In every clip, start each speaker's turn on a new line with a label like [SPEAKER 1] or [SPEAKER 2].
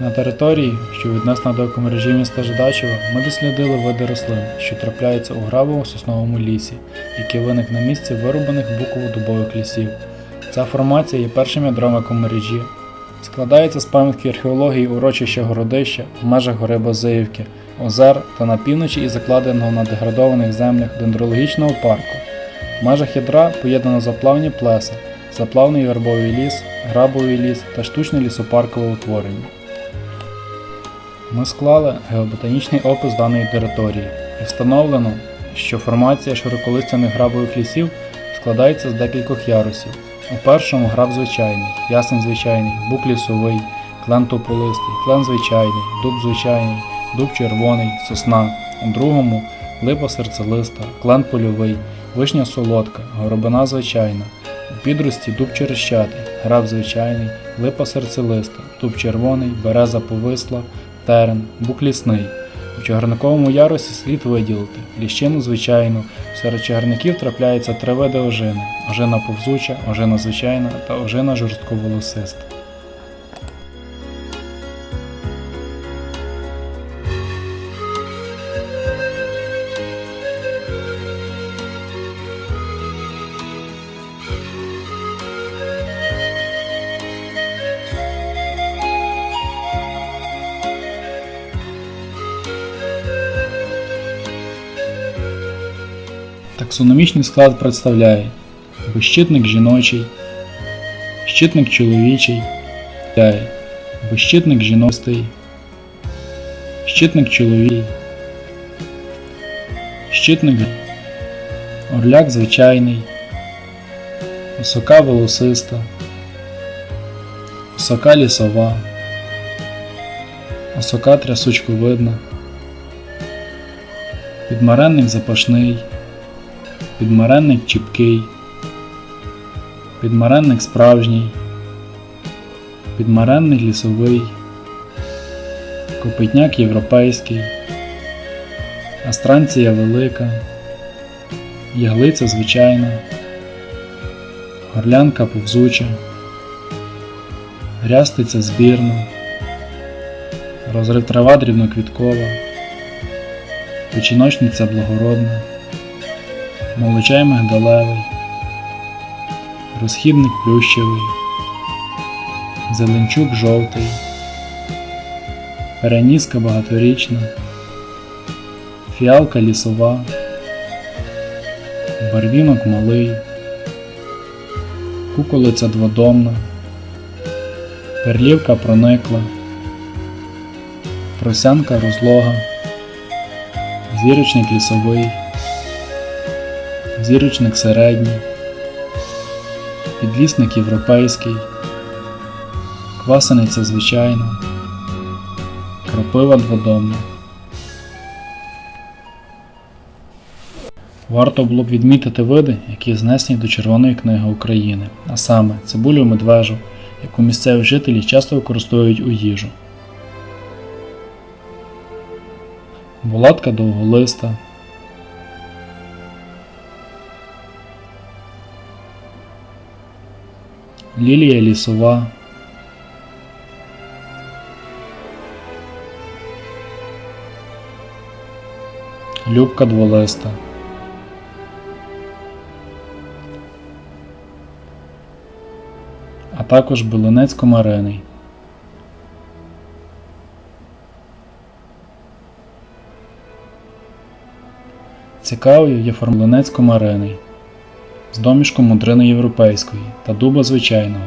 [SPEAKER 1] На території, що віднесена до екомережі міста Жидачева, ми дослідили види рослин, що трапляються у грабово-сосновому лісі, який виник на місці вирубаних буково-дубових лісів. Ця формація є першим ядром екомережі. Складається з пам'ятки археології урочища Городища в межах гори Базиївки, озер та на півночі і закладеного на деградованих землях дендрологічного парку. В межах ядра поєднано заплавні плеса, заплавний вербовий ліс, грабовий ліс та штучне лісопаркове утворення. Ми склали геоботанічний опис даної території і встановлено, що формація широколистяних грабових лісів складається з декількох ярусів. У першому граб звичайний, ясень звичайний, бук лісовий, клен тополистий, клен звичайний, дуб звичайний, дуб червоний, сосна. У другому липа серцелиста, клен польовий, вишня солодка, горобина звичайна. У підрості дуб черещатий, граб звичайний, липа серцелиста, дуб червоний, береза повисла, терен, бук лісний. У чагарниковому ярусі слід виділити ліщину звичайну. Серед чагарників трапляються три види ожини: ожина повзуча, ожина звичайна та ожина жорстковолосиста. Таксономічний склад представляє безщитник жіночий, щитник чоловічий, безщитник жіностий, щитник чоловій, щитник орляк звичайний, осока волосиста, осока лісова, осока трясучковидна, підмаренник запашний підмаренник чіпкий, підмаренник справжній, підмаренник лісовий, копитняк європейський, астранція велика, яглиця звичайна, горлянка повзуча, рястиця збірна, розрив трава дрібноквіткова, печіночниця благородна молочай мигдалевий, розхідник плющевий, зеленчук жовтий, переніска багаторічна, фіалка лісова, барвінок малий, куколиця дводомна, перлівка проникла, просянка розлога, зірочник лісовий зірочник середній, підлісник європейський, квасениця звичайна, кропива дводомна. Варто було б відмітити види, які знесені до Червоної книги України, а саме цибулю медвежу, яку місцеві жителі часто використовують у їжу. Булатка довголиста, лілія лісова, любка дволиста, а також билинець комариний. Цікавою є формулинець комариний з домішком мудрини європейської та дуба звичайного.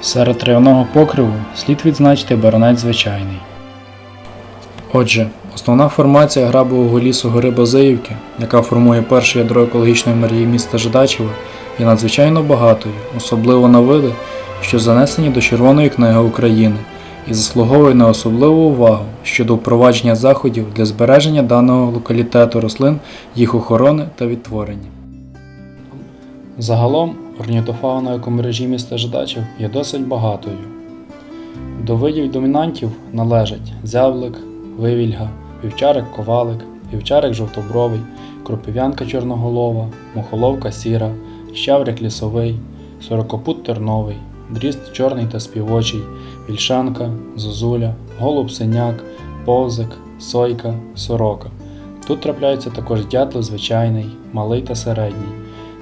[SPEAKER 1] Серед трав'яного покриву слід відзначити баранець звичайний. Отже, основна формація грабового лісу гори Базиївки, яка формує перше ядро екологічної мерії міста Жидачева, є надзвичайно багатою, особливо на види, що занесені до Червоної книги України і заслуговує на особливу увагу щодо впровадження заходів для збереження даного локалітету рослин, їх охорони та відтворення. Загалом орнітофауна екомережі міста Жидачів є досить багатою. До видів домінантів належать зяблик, вивільга, вівчарик ковалик, вівчарик жовтобровий, кропив'янка чорноголова, мухоловка сіра, щаврик лісовий, сорокопут терновий, дріст чорний та співочий, вільшанка, зозуля, голуб синяк, повзик, сойка, сорока. Тут трапляються також дятли звичайний, малий та середній.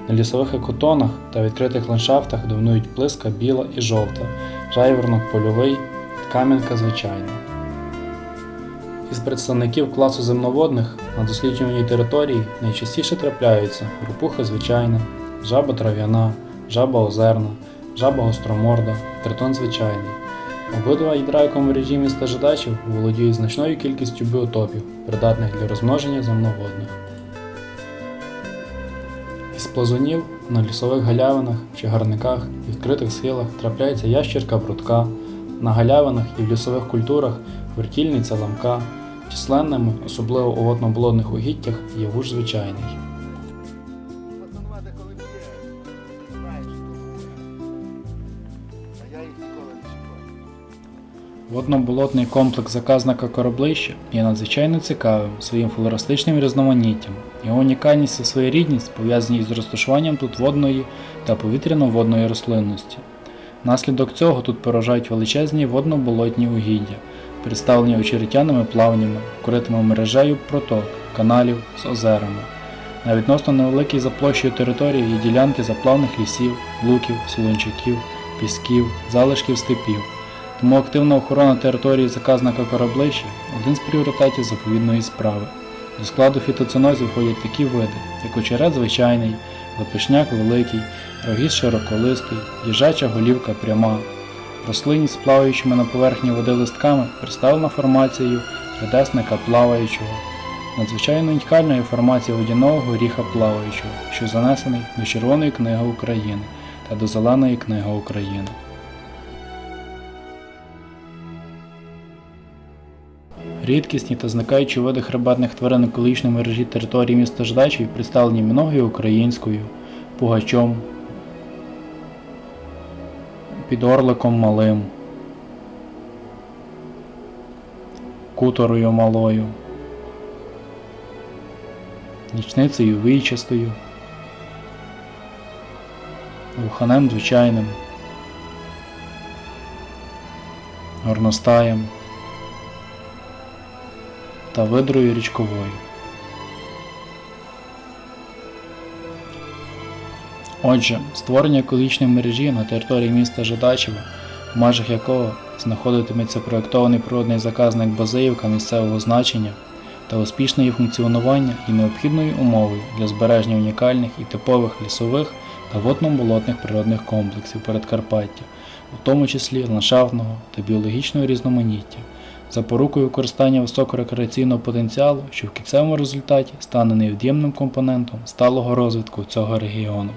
[SPEAKER 1] На лісових екотонах та відкритих ландшафтах домінують плиска біла і жовта, жайворонок польовий, кам'янка звичайна. Із представників класу земноводних на досліджуваній території найчастіше трапляються групуха звичайна, жаба трав'яна, жаба озерна, жаба гостроморда, тритон звичайний. Обидва ядра екомережі стежидачів володіють значною кількістю біотопів, придатних для розмноження земноводних. Із плазунів на лісових галявинах, чагарниках, відкритих схилах трапляється ящірка брудка, на галявинах і в лісових культурах вертільниця ламка, численними, особливо у водно-болотних угіддях, є вуж звичайний. Водно-болотний комплекс заказника кораблища є надзвичайно цікавим своїм флористичним різноманіттям. Його унікальність та своєрідність пов'язані із розташуванням тут водної та повітряно-водної рослинності. Внаслідок цього тут поражають величезні водно-болотні угіддя, представлені очеретяними плавнями, вкритими мережею проток, каналів з озерами. На відносно невеликій за площею території є ділянки заплавних лісів, луків, солончаків, пісків, залишків степів. Тому активна охорона території заказника кораблища один з пріоритетів заповідної справи. До складу фітоценозів входять такі види, як очерет звичайний, лепешняк великий, рогіз широколистий, їжача голівка пряма. Рослинність з плаваючими на поверхні води листками представлена формацією редесника плаваючого. Надзвичайно унікальною формація водяного горіха плаваючого, що занесений до Червоної книги України та до Зеленої книги України. Рідкісні та зникаючі види хребетних тварин екологічної мережі території міста Ждачів представлені міногою українською, пугачом, підорликом малим, куторою малою, нічницею вийчастою, вуханем звичайним, горностаєм та видрою річковою. Отже, створення екологічної мережі на території міста Жидачева, в межах якого знаходитиметься проєктований природний заказник Базиївка місцевого значення та успішне її функціонування є необхідною умовою для збереження унікальних і типових лісових та водно-болотних природних комплексів Передкарпаття, у тому числі ландшафтного та біологічного різноманіття, запорукою використання високорекреаційного потенціалу, що в кінцевому результаті стане невід'ємним компонентом сталого розвитку цього регіону.